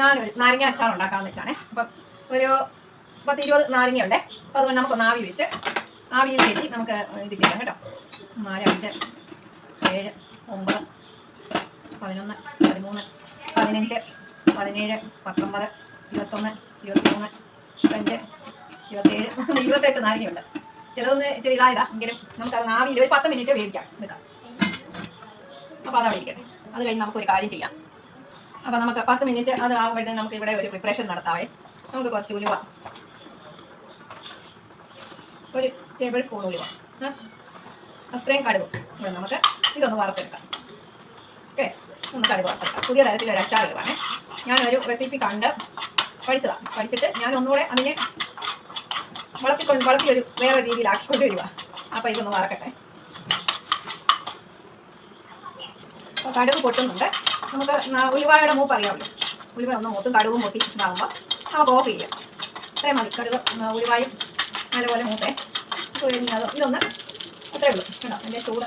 ഞാനൊരു നാരങ്ങ അച്ചാർ ഉണ്ടാക്കാമെന്ന് വെച്ചാണ്. അപ്പം ഒരു പത്ത് ഇരുപത് നാരങ്ങയുണ്ട്. അപ്പോൾ അതുകൊണ്ട് നമുക്കൊന്ന് ആവി വെച്ച് ആവിയിൽ കയറ്റി നമുക്ക് ഇത് ചെയ്യാം കേട്ടോ. നാല് അഞ്ച് ഏഴ് ഒമ്പത് പതിനൊന്ന് പതിമൂന്ന് പതിനഞ്ച് പതിനേഴ് പത്തൊമ്പത് ഇരുപത്തൊന്ന് ഇരുപത്തിമൂന്ന് ഇരുപത്തഞ്ച് ഇരുപത്തേഴ് ഇരുപത്തെട്ട് നാരങ്ങയുണ്ട്. ചിലതൊന്ന് ഇച്ചിരി ഇതായതാ എങ്കിലും നമുക്കത് ആവിയിൽ ഒരു പത്ത് മിനിറ്റ് വേവിക്കാം. വെക്കാം അപ്പോൾ അതവിടെ ഇരിക്കട്ടെ. അത് കഴിഞ്ഞ് നമുക്കൊരു കാര്യം ചെയ്യാം. അപ്പോൾ നമുക്ക് പത്ത് മിനിറ്റ് അത് ആകുമ്പോഴത്തേക്കും നമുക്ക് ഇവിടെ ഒരു പ്രിപ്പറേഷൻ നടത്താവേ. നമുക്ക് കുറച്ച് ഉലുവ. ഒരു ടേബിൾ സ്പൂൺ ഉലുവ. അത്രയും കടുവ് ഇവിടെ നമുക്ക് ഇതൊന്ന് വറുത്തെടുക്കാം. ഓക്കെ? ഒന്ന് കടുവ് വറുത്തെടുക്കാം. പുതിയ തരത്തിൽ ഒരു അച്ചാർ ഇടുവാണേ. ഞാനൊരു റെസിപ്പി കണ്ട് പഠിച്ചതാണ് പഠിച്ചിട്ട് ഞാൻ ഒന്നുകൂടെ അതിനെ വളർത്തിക്കൊണ്ട് വളർത്തി ഒരു വേറെ രീതിയിലാക്കിക്കൊണ്ട് വരിക അപ്പോൾ ഇതൊന്ന് വറക്കട്ടെ. കടുക് പൊട്ടുന്നുണ്ട്. നമുക്ക് ഉലുവായുടെ മൂപ്പ് അറിയാമല്ലോ ഉലുവ ഒന്ന് മൂത്തും കടുവും പൊട്ടി ഇതാകുമ്പോൾ നമുക്ക് ഓഫ് ചെയ്യാം. ഇത്രയും മതി. കടുവ് ഉലുവായും നല്ലപോലെ മൂത്തേ. ഇതൊന്ന് അത്രേ ഉള്ളൂ. കേട്ടോ എന്റെ ചൂട്.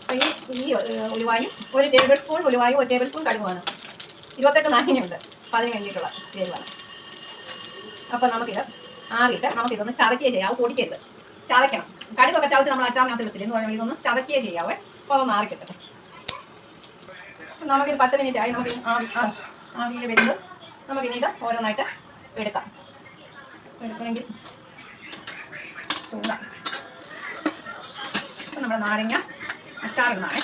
അപ്പോൾ ഈ ഈ ഉലുവായും ഒരു ടേബിൾ സ്പൂൺ ഉലുവായും ഒരു ടേബിൾ സ്പൂൺ കടുവാണ് ഇരുപത്തെട്ട് നാരങ്ങയുണ്ട്. അപ്പോൾ അതിന് വേണ്ടിയിട്ടുള്ള ചേരുവാണ് അപ്പോൾ നമുക്കിത് ആറിയിട്ട് നമുക്കിതൊന്ന് ചതക്കുകയേ അത് പൊടിക്കരുത്. ചതയ്ക്കണം. കടുകൊക്കെ ചതച്ച് നമ്മൾ അച്ചാറിനകത്ത് എടുത്തില്ല എന്ന് പറയുമ്പോൾ ഇതൊന്ന് ചതക്കുകയേ ചെയ്യാവേ. അപ്പോൾ അതൊന്ന് ആറിക്കിട്ടട്ടെ. നമുക്കിത് പത്ത് മിനിറ്റ് ആയി. നമുക്ക് ആവി ആവിയിൽ വെച്ച് നമുക്കിനി ഇത് ഓരോന്നായിട്ട് എടുക്കാം. എടുക്കണമെങ്കിൽ ചൂടാം. ഇപ്പം നമ്മുടെ നാരങ്ങ അച്ചാറിടുന്നതാണേ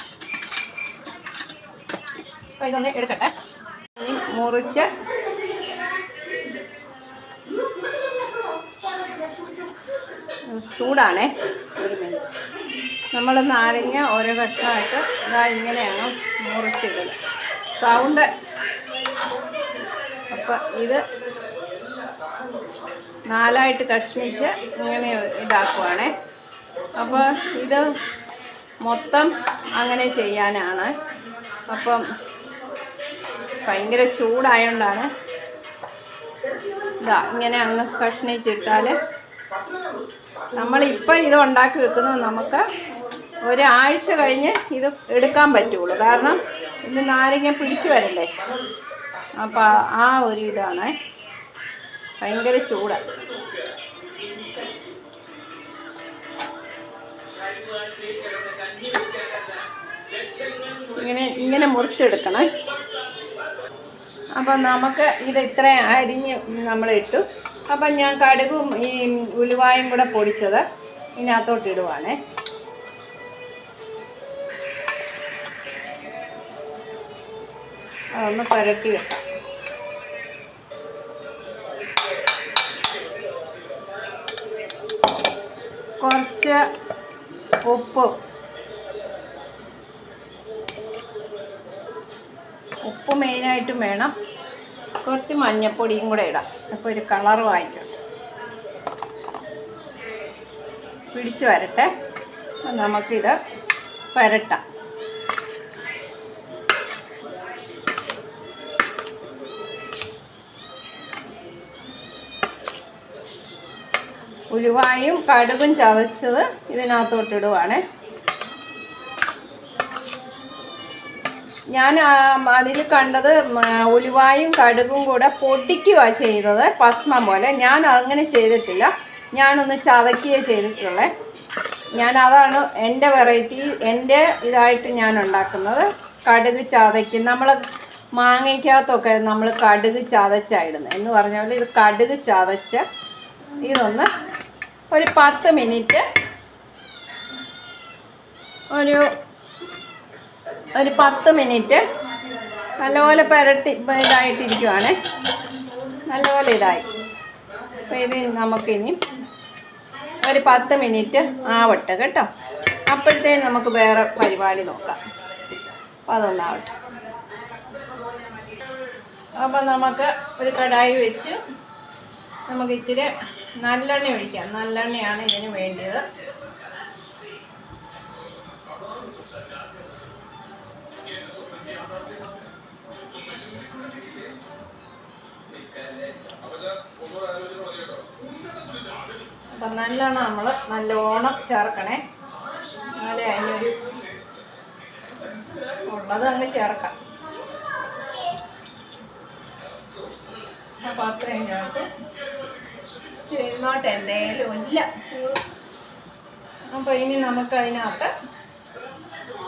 അപ്പോൾ ഇതൊന്ന് എടുക്കട്ടെ. ഇനി മുറിച്ച് ചൂടാണേ. ഒരു മിനിറ്റ് നമ്മൾ നാരങ്ങ ഓരോ കഷ്ണമായിട്ട് ഇതാ ഇങ്ങനെയാണ് മുറിച്ചിടുക സൗണ്ട് അപ്പം ഇത് നാലായിട്ട് കഷ്ണിച്ച് ഇങ്ങനെ ഇതാക്കുവാണേ. അപ്പോൾ ഇത് മൊത്തം അങ്ങനെ ചെയ്യാനാണ്. അപ്പം ഭയങ്കര ചൂടായതുകൊണ്ടാണ് ഇതാ ഇങ്ങനെ അങ്ങ് കഷ്ണിച്ചിട്ടാൽ നമ്മളിപ്പോൾ ഇത് ഉണ്ടാക്കി വെക്കുന്നത് നമുക്ക് ഒരാഴ്ച കഴിഞ്ഞ് ഇത് എടുക്കാൻ പറ്റുള്ളൂ. കാരണം ഇത് നാരങ്ങ പിടിച്ചു വരണ്ടേ? അപ്പോൾ ആ ഒരു ഇതാണ്. ഭയങ്കര ചൂടാണ് ഇങ്ങനെ ഇങ്ങനെ മുറിച്ചെടുക്കണം. അപ്പം നമുക്ക് ഇത് ഇത്രയും അരിഞ്ഞ് നമ്മൾ ഇട്ടു അപ്പം ഞാൻ കടുകും ഈ ഉലുവായും കൂടെ പൊടിച്ചത് ഇതിനകത്തോട്ട് ഇടുവാണേ. അതൊന്ന് പുരട്ടി വെക്കാം. കുറച്ച് ഉപ്പ്. ഉപ്പ് മെയിനായിട്ടും വേണം. കുറച്ച് മഞ്ഞപ്പൊടിയും കൂടെ ഇടാം. അപ്പോൾ ഒരു കളർ വാങ്ങിക്കും. പിടിച്ചു വരട്ടെ. നമുക്കിത് പുരട്ടാം. ഉലുവായും കടുകും ചതച്ചത് ഇതിനകത്തോട്ട് ഇടുവാണേ ഞാൻ അതിൽ കണ്ടത് ഉലുവായും കടുകും കൂടെ പൊടിക്കുകയാണ് ചെയ്തത് ഭസ്മം പോലെ. ഞാൻ അങ്ങനെ ചെയ്തിട്ടില്ല. ഞാനൊന്ന് ചതക്കുകയേ ചെയ്തിട്ടുള്ളേ. ഞാൻ അതാണ് എന്റെ വെറൈറ്റി എന്റെ ഇതായിട്ട് ഞാൻ ഉണ്ടാക്കുന്നത്. കടുക് ചതയ്ക്കും നമ്മൾ മാങ്ങയ്ക്കകത്തൊക്കെ നമ്മൾ കടുക് ചതച്ചായിടുന്നത് എന്ന് പറഞ്ഞാൽ ഇത് കടുക് ചതച്ച് ഇതൊന്ന് ഒരു പത്ത് മിനിറ്റ് ഒരു ഒരു പത്ത് മിനിറ്റ് നല്ലപോലെ പുരട്ടി ഇതായിട്ടിരിക്കുവാണ്. നല്ലപോലെ ഇതായി. അപ്പോൾ ഇത് നമുക്കിനി ഒരു പത്ത് മിനിറ്റ് ആവട്ടെ കേട്ടോ. അപ്പോഴത്തേന് നമുക്ക് വേറെ പരിപാടി നോക്കാം. അപ്പോൾ അതൊന്നാവട്ടെ. അപ്പോൾ നമുക്ക് ഒരു കടായി വെച്ച് നമുക്ക് ഇച്ചിരി നല്ലെണ്ണ ഒഴിക്കാം. നല്ലെണ്ണയാണ് ഇതിന് വേണ്ടിയത് അപ്പം നല്ലെണ്ണ നമ്മൾ നല്ലോണം ചേർക്കണേ. എന്നാലേ അതിനൊരു ഉള്ളത് അങ്ങ് ചേർക്കാം. അപ്പോൾ അത്രയും ചേർത്ത്. ഇരുന്നോട്ട് എന്തേലും ഇല്ല. അപ്പോൾ ഇനി നമുക്ക് അതിനകത്ത്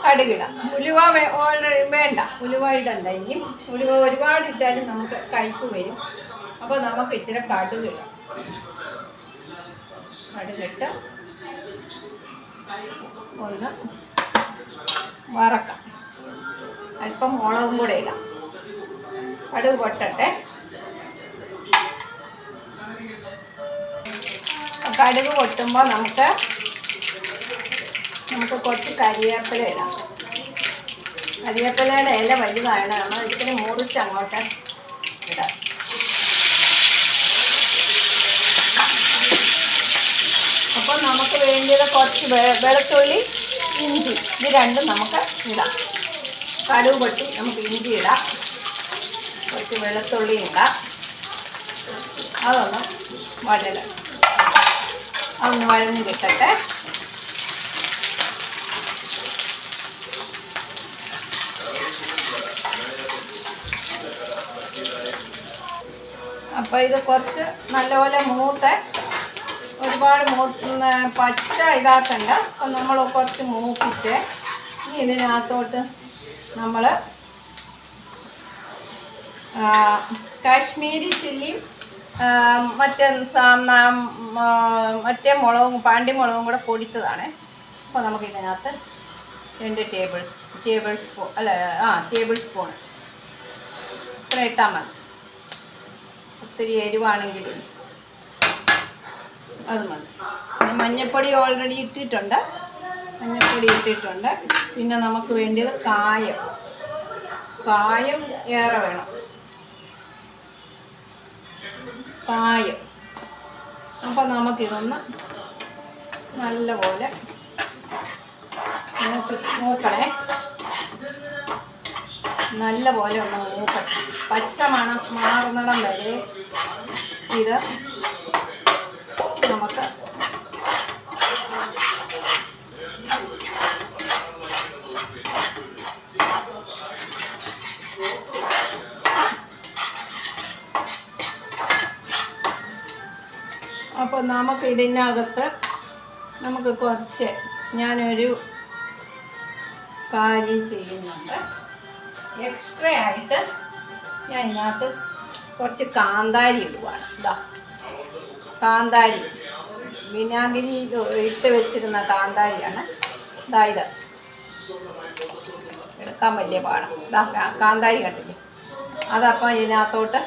കടുകിടാം. ഉലുവ വേണ്ട. ഉലുവ ഇടണ്ട ഇനി ഉലുവ ഒരുപാട് ഇട്ടാലും നമുക്ക് കയ്പ്പ് വരും. അപ്പോൾ നമുക്ക് ഇച്ചിരി കടുകിടാം. കടുകിട്ട് ഒന്ന് വറക്കാം. അല്പം മുളകും കൂടെ ഇടാം. കടുക് പൊട്ടട്ടെ. കടുക് പൊട്ടുമ്പോൾ നമുക്ക് നമുക്ക് കുറച്ച് കരിവേപ്പില ഇടാം. കരിവേപ്പിലയുടെ ഇല വലുതാണ്. നമ്മൾ ഇത്തിരി മുറിച്ച് അങ്ങോട്ട് ഇടാം. അപ്പോൾ നമുക്ക് വേണ്ടിയത് കുറച്ച് വെളുത്തുള്ളി ഇഞ്ചി. ഇത് രണ്ടും നമുക്ക് ഇടാം. കടുക് പൊട്ടി നമുക്ക് ഇഞ്ചി ഇടാം. കുറച്ച് വെളുത്തുള്ളി ഇടാം. അതൊന്ന് വഴല. അതൊന്ന് വഴഞ്ഞ് കിട്ടട്ടെ. അപ്പോൾ ഇത് കുറച്ച് നല്ലപോലെ മൂത്ത് ഒരുപാട് മൂ പച്ച ഇതാക്കണ്ട. അപ്പം നമ്മൾ കുറച്ച് മൂപ്പിച്ച് ഇനി ഇതിനകത്തോട്ട് നമ്മൾ കാശ്മീരി ചില്ലിയും മറ്റേ മറ്റേ മുളകും പാണ്ടിമുളകും കൂടെ പൊടിച്ചതാണ്. അപ്പോൾ നമുക്ക് ഇതിനകത്ത് രണ്ട് ടേബിൾ ടേബിൾ സ്പൂൺ അല്ല ആ ടേബിൾ സ്പൂൺ ഇത്ര ഇട്ടാൽ മതി. ഒത്തിരി എരിവാണെങ്കിലും അത് മതി. മഞ്ഞൾപ്പൊടി ഓൾറെഡി ഇട്ടിട്ടുണ്ട്. മഞ്ഞൾപ്പൊടി ഇട്ടിട്ടുണ്ട്. പിന്നെ നമുക്ക് വേണ്ടിയത് കായം. കായം ഏറെ വേണം. കായം അപ്പം നമുക്കിതൊന്ന് നല്ലപോലെ മൂക്ക് മൂക്കണേ. നല്ലപോലെ ഒന്ന് മൂക്കണം പച്ച മണം മാറുന്നിടം വരെ ഇത് നമുക്ക് അപ്പോൾ നമുക്ക് ഇതിനകത്ത് നമുക്ക് കുറച്ച് ഞാനൊരു കാര്യം ചെയ്യുന്നുണ്ട്. എക്സ്ട്രാ ആയിട്ട് ഞാൻ ഇതിനകത്ത് കുറച്ച് കാന്താരി ഇടുവാണ്. ഇതാ കാന്താരി. വിനാഗിരി ഇട്ട് വെച്ചിരുന്ന കാന്താരിയാണ്. ഇതാ ഇത്. എടുക്കാൻ വലിയ പാടാണ് ഇതാ കാന്താരി കണ്ടില്ലേ? അതപ്പോൾ ഇതിനകത്തോട്ട്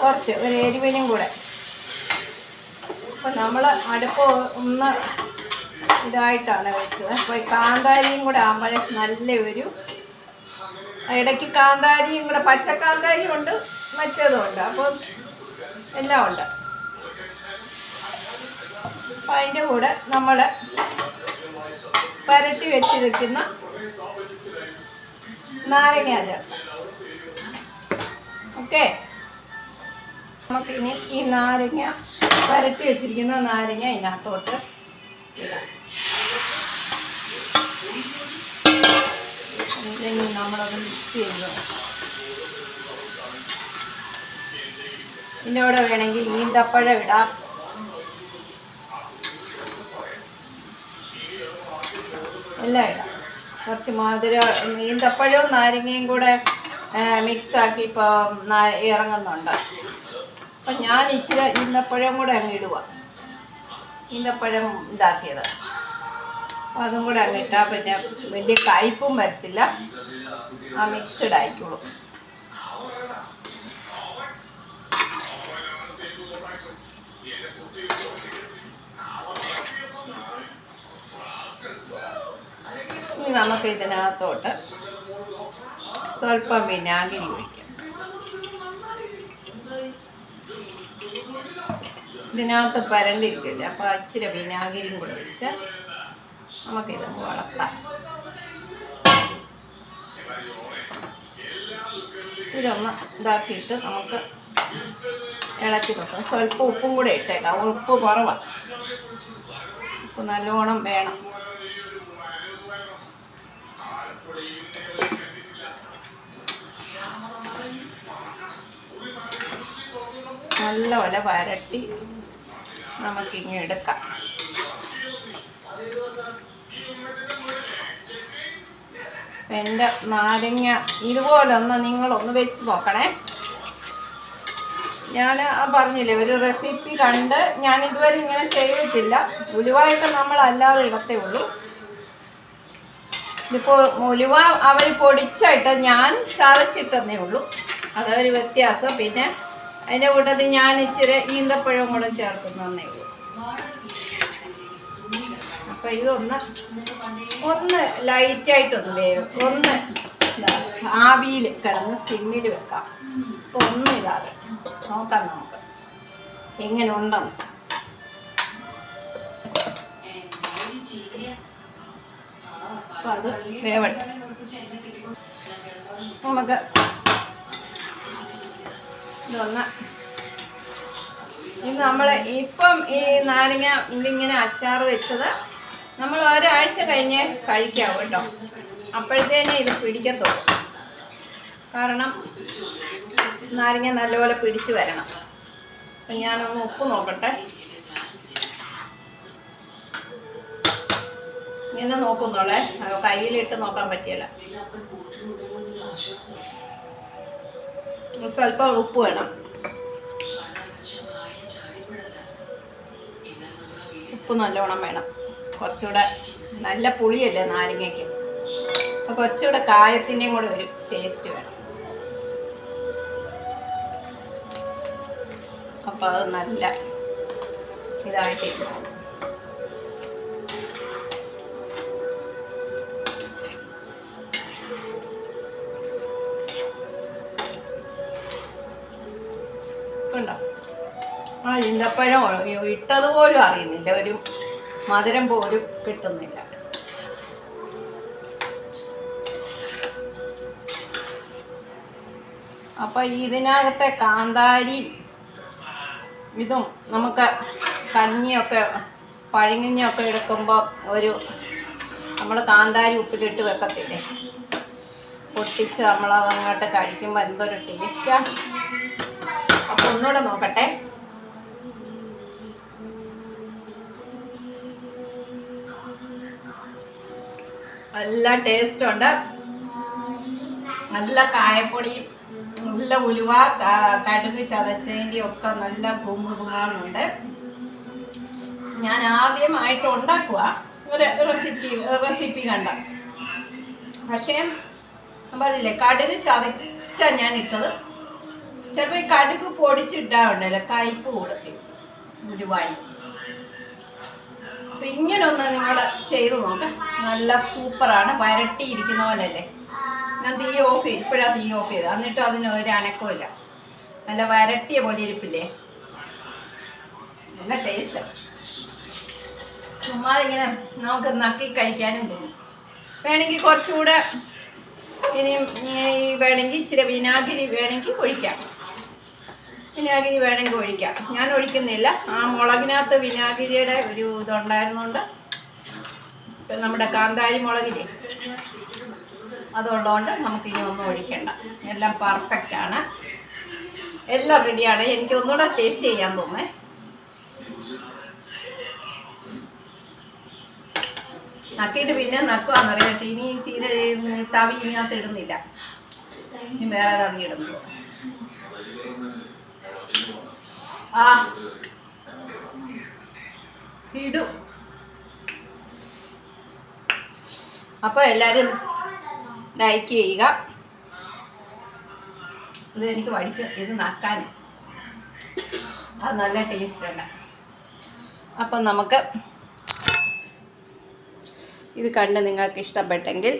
കുറച്ച് ഒരു എരിവിനും കൂടെ. അപ്പം നമ്മൾ അടുപ്പ് ഒന്ന് ഇതായിട്ടാണ് വെച്ചത്. അപ്പോൾ ഈ കാന്താരിയും കൂടെ ആകുമ്പോഴേ നല്ല ഒരു ഇടയ്ക്ക് കാന്താരിയും കൂടെ പച്ച കാന്താരിയും ഉണ്ട് മറ്റേതും ഉണ്ട്. അപ്പോൾ എല്ലാം ഉണ്ട്. അപ്പം അതിന്റെ കൂടെ നമ്മൾ പരട്ടി വെച്ചിരിക്കുന്ന നാരങ്ങ ഓക്കെ? നമുക്കിനി ഈ നാരങ്ങ പരട്ടി വെച്ചിരിക്കുന്ന നാരങ്ങ ഇതിനകത്തോട്ട് ഇടാം. ഇനി നമ്മളത് മിക്സ് ചെയ്ത് ഇതിന്റെ കൂടെ വേണമെങ്കിൽ ഈന്തപ്പഴം ഇടാം. എല്ലാം ഇടാം. കുറച്ച് മധുരം ഈന്തപ്പഴവും നാരങ്ങയും കൂടെ മിക്സാക്കി ഇപ്പോൾ ഇറങ്ങുന്നുണ്ട്. അപ്പം ഞാൻ ഇച്ചിരി ഈന്തപ്പഴം കൂടെ അങ്ങ് ഇടുക ഈന്തപ്പഴം ഇതാക്കിയത്. അപ്പം അതും കൂടെ അങ്ങ് ഇട്ടാൽ പിന്നെ വലിയ കയ്പും വരത്തില്ല. ആ മിക്സ്ഡ് ആയിക്കോളും. ഇനി നമുക്ക് ഇതിനകത്തോട്ട് സ്വല്പം വിനാഗിരി ഒഴിക്കാം. ഇതിനകത്ത് പരണ്ടിരിക്കില്ല അപ്പോൾ ഇച്ചിരി വിനാഗിരിയും കൂടെ ഒഴിച്ച് നമുക്കിതൊന്ന് വളർത്താം. ഇച്ചിരി ഒന്ന് ഇതാക്കിയിട്ട് നമുക്ക് ഇളക്കി നോക്കാം സ്വല്പം ഉപ്പും കൂടെ ഇട്ടേക്കാം. ഉപ്പ് കുറവാണ് ഉപ്പ് നല്ലോണം വേണം. നല്ലപോലെ വരട്ടി നമുക്കിങ്ങനെ എടുക്കാം. എന്റെ നാരങ്ങ ഇതുപോലൊന്ന് നിങ്ങളൊന്ന് വെച്ച് നോക്കണേ. ഞാൻ പറഞ്ഞില്ലേ ഒരു റെസിപ്പി കണ്ട് ഞാൻ ഇതുവരെ ഇങ്ങനെ ചെയ്തിട്ടില്ല. ഉലുവായൊക്കെ നമ്മൾ അല്ലാതെ ഇടത്തേ ഉള്ളൂ. ഇതിപ്പോൾ ഉലുവ അവർ പൊടിച്ചിട്ട് ഞാൻ ചതച്ചിട്ടെന്നേ ഉള്ളൂ. അതൊരു വ്യത്യാസം. പിന്നെ അതിന്റെ കൂട്ടത്തിൽ ഞാൻ ഇച്ചിരി ഈന്തപ്പഴവും കൂടെ ചേർക്കുന്നതേ ഉള്ളൂ. അപ്പം ഇതൊന്ന് ഒന്ന് ലൈറ്റായിട്ടൊന്ന് വേവും ഒന്ന് ആവിയിൽ കിടന്ന് സിമ്മിൽ വെക്കാം. അപ്പോൾ ഒന്ന് ഇതാകെ നോക്കാം നമുക്ക് എങ്ങനെ ഉണ്ടെന്ന് അപ്പം അത് വേവട്ടെ. നമുക്ക് ഇത് നമ്മൾ ഇപ്പം ഈ നാരങ്ങ ഇതിങ്ങനെ അച്ചാർ വെച്ചത് നമ്മൾ ഒരാഴ്ച കഴിഞ്ഞ് കഴിക്കാവും കേട്ടോ. അപ്പോഴത്തേനെ ഇത് പിടിക്കത്തുള്ളൂ. കാരണം നാരങ്ങ നല്ലപോലെ പിടിച്ചു വരണം. അപ്പം ഞാനൊന്ന് ഉപ്പ് നോക്കട്ടെ. ഇങ്ങനെ നോക്കുന്നോളെ. കയ്യിലിട്ട് നോക്കാൻ പറ്റിയല്ല. സ്വല്പം ഉപ്പ് വേണം. ഉപ്പ് നല്ലോണം വേണം. കുറച്ചുകൂടെ നല്ല പുളിയല്ലേ നാരങ്ങയ്ക്ക്? അപ്പോൾ കുറച്ചുകൂടെ കായത്തിന്റെയും കൂടെ ഒരു ടേസ്റ്റ് വേണം. അപ്പോൾ അത് നല്ല ഇതായിട്ട് ഈന്തപ്പഴം ഇട്ടത് പോലും അറിയുന്നില്ല. ഒരു മധുരം പോലും കിട്ടുന്നില്ല. അപ്പൊ ഇതിനകത്തെ കാന്താരി ഇതും നമുക്ക് കഞ്ഞിയൊക്കെ പഴങ്ങിഞ്ഞൊക്കെ എടുക്കുമ്പോൾ ഒരു നമ്മൾ കാന്താരി ഉപ്പിലിട്ട് വെക്കത്തില്ലേ? പൊട്ടിച്ച് നമ്മളത് അങ്ങോട്ട് കഴിക്കുമ്പോൾ എന്തൊരു ടേസ്റ്റാണ് അപ്പോൾ ഒന്നുകൂടെ നോക്കട്ടെ. നല്ല ടേസ്റ്റ് ഉണ്ട്. നല്ല കായപ്പൊടി നല്ല ഉലുവ കടുക് ചതച്ചതിന്റെ ഒക്കെ നല്ല ഗുമാന്നുണ്ട് ഞാൻ ആദ്യമായിട്ട് ഉണ്ടാക്കുക ഒരു റെസിപ്പി റെസിപ്പി കണ്ട. പക്ഷേ പറയില്ലേ കടുക് ചതച്ച ഞാൻ ഇട്ടത്. ചിലപ്പോൾ ഈ കടുക് പൊടിച്ചിട്ടാണ്ടല്ലോ കയ്പ് കൊടുത്തി ഉലുവായി. അപ്പം ഇങ്ങനെ ഒന്ന് നിങ്ങൾ ചെയ്ത് നോക്കാം. നല്ല സൂപ്പറാണ്. വരട്ടിയിരിക്കുന്ന പോലെയല്ലേ? ഞാൻ തീ ഓഫ് ചെയ്തു ഇപ്പോഴാണ് തീ ഓഫ് ചെയ്തത്. എന്നിട്ടും അതിന് ഒരു അനക്കമില്ല നല്ല വരട്ടിയ പോലെ ഇരിപ്പില്ലേ? നല്ല ടേസ്റ്റ് ചുമ്മാ ഇങ്ങനെ നമുക്ക് നക്കി കഴിക്കാനും തോന്നും. വേണമെങ്കിൽ കുറച്ചുകൂടെ ഈ വേണമെങ്കിൽ ഇച്ചിരി വിനാഗിരി വേണമെങ്കിൽ ഒഴിക്കാം. വിനാഗിരി വേണമെങ്കിൽ ഒഴിക്കാം. ഞാൻ ഒഴിക്കുന്നില്ല. ആ മുളകിനകത്ത് വിനാഗിരിയുടെ ഒരു ഇതുണ്ടായിരുന്നുകൊണ്ട് ഇപ്പം നമ്മുടെ കാന്താരി മുളകില്ലേ? അതുള്ളതുകൊണ്ട് നമുക്കിനി ഒന്നും ഒഴിക്കണ്ട. എല്ലാം പെർഫെക്റ്റ് ആണ്. എല്ലാം റെഡിയാണ് എനിക്ക് ഒന്നുകൂടെ ടേസ്റ്റ് ചെയ്യാൻ തോന്നേ. നക്കിയിട്ട് പിന്നെ നക്കുവാന്നറിയട്ടെ ഇനി ചീന തവി ഇതിനകത്ത് ഇടുന്നില്ല. ഇനി വേറെ തവി ഇടുന്നു. ആ. ഇടും. അപ്പോൾ എല്ലാവരും ലൈക്ക് ചെയ്യുക. ഇത് എനിക്ക് പഠിച്ച് ഇത് നക്കാൻ. അത് നല്ല ടേസ്റ്റ് ഉണ്ട്. അപ്പം നമുക്ക് ഇത് കണ്ട് നിങ്ങൾക്ക് ഇഷ്ടപ്പെട്ടെങ്കിൽ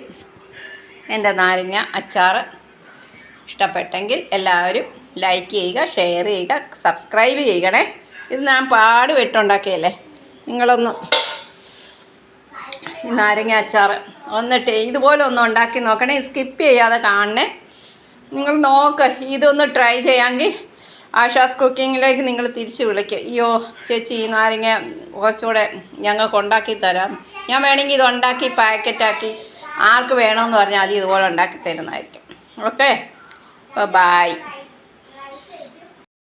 എന്റെ നാരങ്ങ അച്ചാർ ഇഷ്ടപ്പെട്ടെങ്കിൽ എല്ലാവരും ലൈക്ക് ചെയ്യുക ഷെയർ ചെയ്യുക സബ്സ്ക്രൈബ് ചെയ്യണേ. ഇത് ഞാൻ പാട് പാടുപെട്ടുണ്ടാക്കിയല്ലേ നിങ്ങളൊന്ന് നാരങ്ങ അച്ചാർ ഒന്നിട്ട് ഇതുപോലെ ഒന്ന് ഉണ്ടാക്കി നോക്കണേ. സ്കിപ്പ് ചെയ്യാതെ കാണണേ. നിങ്ങൾ നോക്ക് ഇതൊന്ന് ട്രൈ ചെയ്യാമെങ്കിൽ ആഷാസ് കുക്കിങ്ങിലേക്ക് നിങ്ങൾ തിരിച്ച് വിളിക്കുക അയ്യോ ചേച്ചി ഈ നാരങ്ങ കുറച്ചുകൂടെ ഞങ്ങൾക്ക് ഉണ്ടാക്കി തരാം. ഞാൻ വേണമെങ്കിൽ ഇത് ഉണ്ടാക്കി പാക്കറ്റാക്കി ആർക്ക് വേണമെന്ന് പറഞ്ഞാൽ അത് ഇതുപോലെ ഉണ്ടാക്കി തരുന്നതായിരിക്കും. ഓക്കെ അപ്പോൾ ബായ്